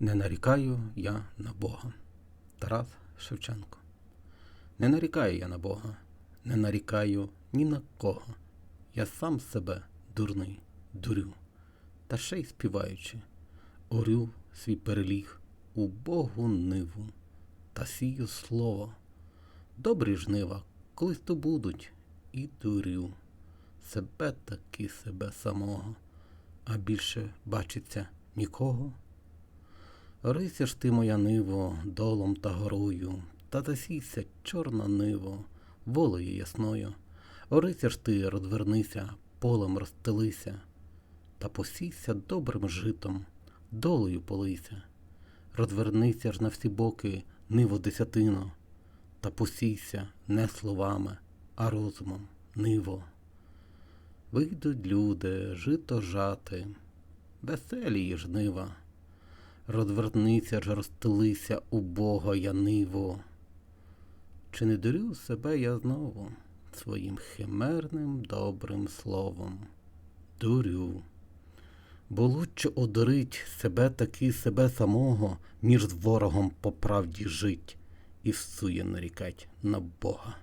Не нарікаю я на Бога. Тарас Шевченко. Не нарікаю я на Бога, не нарікаю ні на кого. Я сам себе дурний дурю, та ще й співаючи, орю свій переліг у Богу ниву та сію слово. Добрі жнива, колись то будуть, і дурю себе таки себе самого, а більше бачиться нікого. Рися ж ти, моя ниво, долом та горою, та засійся, чорна ниво, волею ясною. Орися ж ти, розвернися, полем розстелися, та посійся добрим житом, долею полися. Розвернися ж на всі боки, ниво десятино, та посійся не словами, а розумом, ниво. Вийдуть люди, жито жати, веселі є жнива. Розвернися ж, розстелися у Бога я ниво. Чи не дурю себе я знову своїм химерним добрим словом? Дурю. Бо лучше одурить себе таки себе самого, ніж з ворогом по правді жить і всує нарікать на Бога.